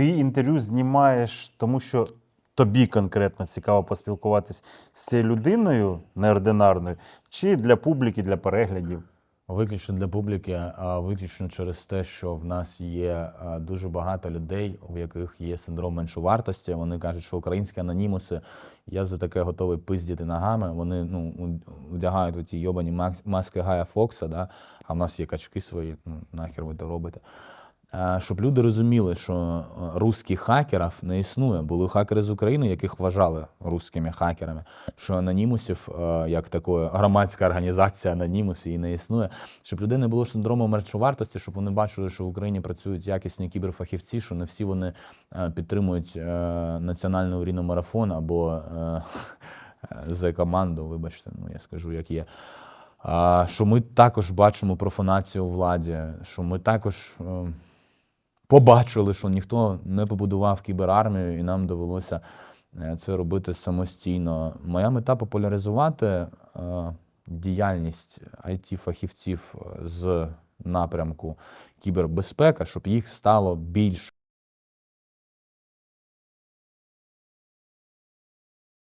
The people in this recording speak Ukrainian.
Ти інтерв'ю знімаєш, тому що тобі конкретно цікаво поспілкуватись з цією людиною неординарною, чи для публіки, для переглядів? Виключно для публіки, а виключно через те, що в нас є дуже багато людей, у яких є синдром меншовартості. Вони кажуть, що українські анонімуси, я за таке готовий пиздіти ногами. Вони ну вдягають оті йобані маски Гая Фокса, да? а в нас є качки свої. Ну нахер ви то робите. Щоб люди розуміли, що е, русських хакерів не існує. Були хакери з України, яких вважали русскими хакерами. Що анонімусів, е, як такої громадська організація анонімус, і не існує. Щоб людей не було синдрому мертвовартості, щоб вони бачили, що в Україні працюють якісні кіберфахівці, що не всі вони е, підтримують національний ріномарафон або за команду, вибачте, ну я скажу, як є. Що ми також бачимо профанацію у владі, що ми також е, побачили, що ніхто не побудував кіберармію, і нам довелося е, це робити самостійно. Моя мета популяризувати е, діяльність it фахівців з напрямку кібербезпека, щоб їх стало більше.